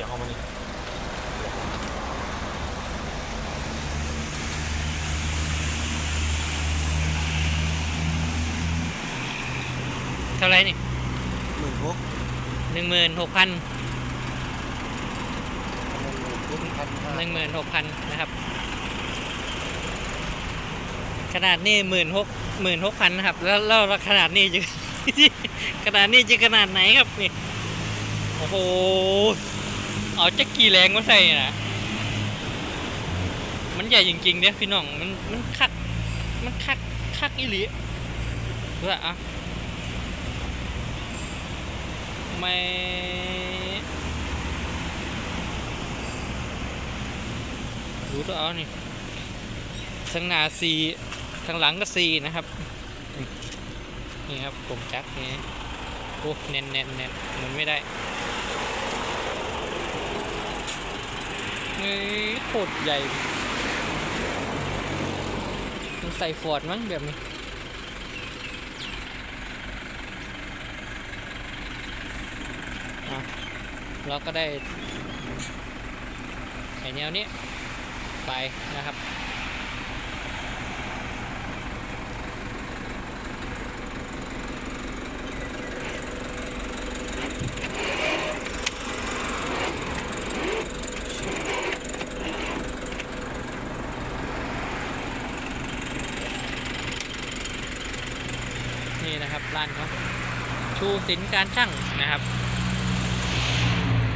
สียงออกมานี่เท่าไหรนี่หมื่นหกหนึ่งหมื่นหกพันหนึ่งพันห้าหนึ่งหมื่นหกพันนะครับ ขนาดนี้หมื่นหกหมื่นหกพันนะครับ แล้วแล้วแล้วขนาดนี้จะ ขนาดนี้จะขนาดไหนครับนี่ โอ้โห เอาจักกี่แรงมาใส่นะมันใหญ่จริงๆเนี่ยพี่น้องมันมันคัก มันคักคักอีหลีเพื่ออะไม่รู้ตัวเอานี่ข้างหน้าซีข้างหลังก็ซีนะครับ นี่ครับกลมจักนี่โอ้แน่นแน่นแน่นมุนไม่ได้ นี่โคตรใหญ่มันใส่ฟอร์ดมั้งแบบนี้อะเราก็ได้ไอแนวนี้ไปนะครับ นี่นะครับร้านเขาชูสินการช่างนะครับ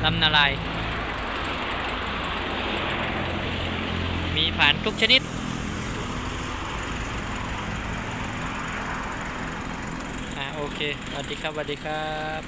ลำนาลาย มีผ่านทุกชนิด อ่าโอเคสวัสดีครับสวัสดีครับ